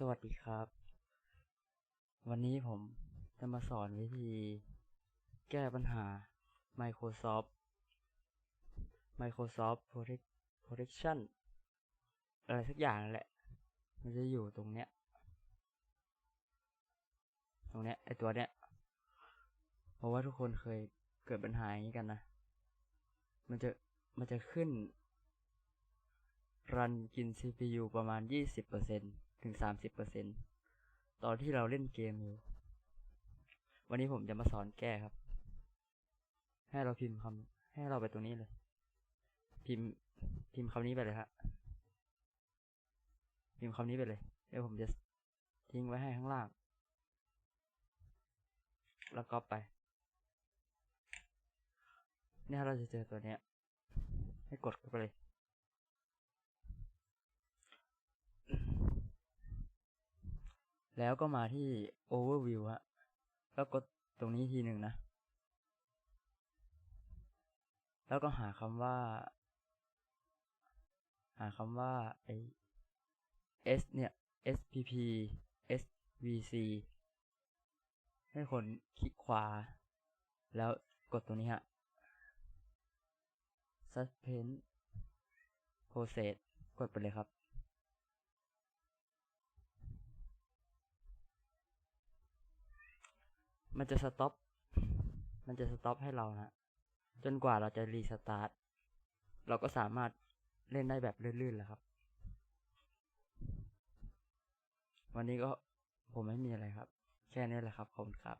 สวัสดีครับ วันนี้ผมจะมาสอนวิธี แก้ปัญหา Microsoft Microsoft Protection อะไรสักอย่างนั่นแหละ มันจะอยู่ตรงเนี้ย ตรงเนี้ยไอตัวเนี้ย เพราะว่าทุกคนเคยเกิดปัญหาอย่างนี้กันนะ มันจะมันจะขึ้นรันกิน CPU ประมาณ 20% ถึง30%ตอนที่เราเล่นเกมอยู่ วันนี้ผมจะมาสอนแก้ครับ ให้เราพิมพ์คำให้เราไปตรงนี้เลย พิมพ์พิมพ์คำนี้ไปเลยฮะพิมพ์คำนี้ไปเลยเดี๋ยวผมจะทิ้งไว้ให้ข้างล่าง แล้วก็ไป เนี่ยเราจะเจอตัวเนี้ย ให้กดเข้าไปเลย แล้วก็มาที่ overview ฮะ แล้วกดตรงนี้ทีหนึ่งนะ แล้วก็หาคำว่า หาคำว่าไอ S เนี่ย SPP SVC ให้คนคลิกขวา แล้วกดตรงนี้ฮะ suspend process กดไปเลยครับ มันจะสต็อป มันจะสต็อปให้เรานะ จนกว่าเราจะรีสตาร์ท เราก็สามารถเล่นได้แบบลื่นๆแล้วครับ วันนี้ก็ผมไม่มีอะไรครับ แค่นี้แหละครับ ขอบคุณครับ